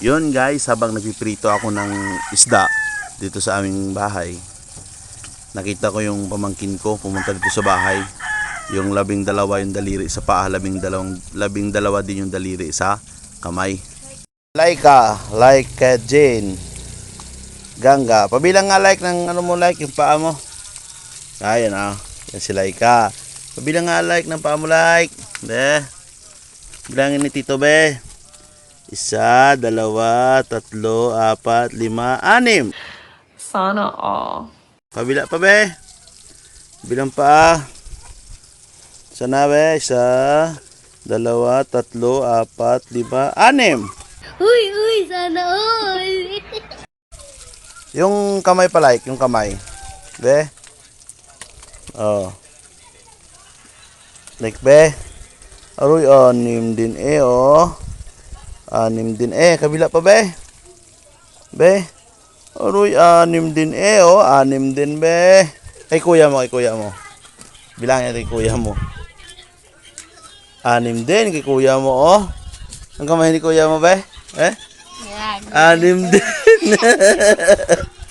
Yun guys, habang nagpiprito ako ng isda dito sa aming bahay, nakita ko yung pamangkin ko pumunta dito sa bahay. Yung labing dalawa yung daliri sa paa, labing, dalawang, labing dalawa din yung daliri sa kamay. Laika, like ka Jane. Ganga, pabilang nga like ng ano mo like yung paa mo. Ayan ah, yan si Laika. Pabilang nga like ng paa mo like. Be. Bilangin ni Tito Be. Isa, dalawa, tatlo, apat, lima, anim. Sana all. Kabila pa be. Bilang pa. Sana be. Isa, dalawa, tatlo, apat, lima, anim. Uy, uy, sana all. Yung kamay pa like, yung kamay. Be. Oh. Like be. Aroy, anim din eh, oh. Anim din eh. Kabila pa be. Be. Aroy, anim din eh, oh. Anim din be. Kay kuya mo, kay kuya mo. Bilangin kay kuya mo. Anim din kay kuya mo, oh. Ang kamay ni kuya mo, be? Eh? Yan. Anim din.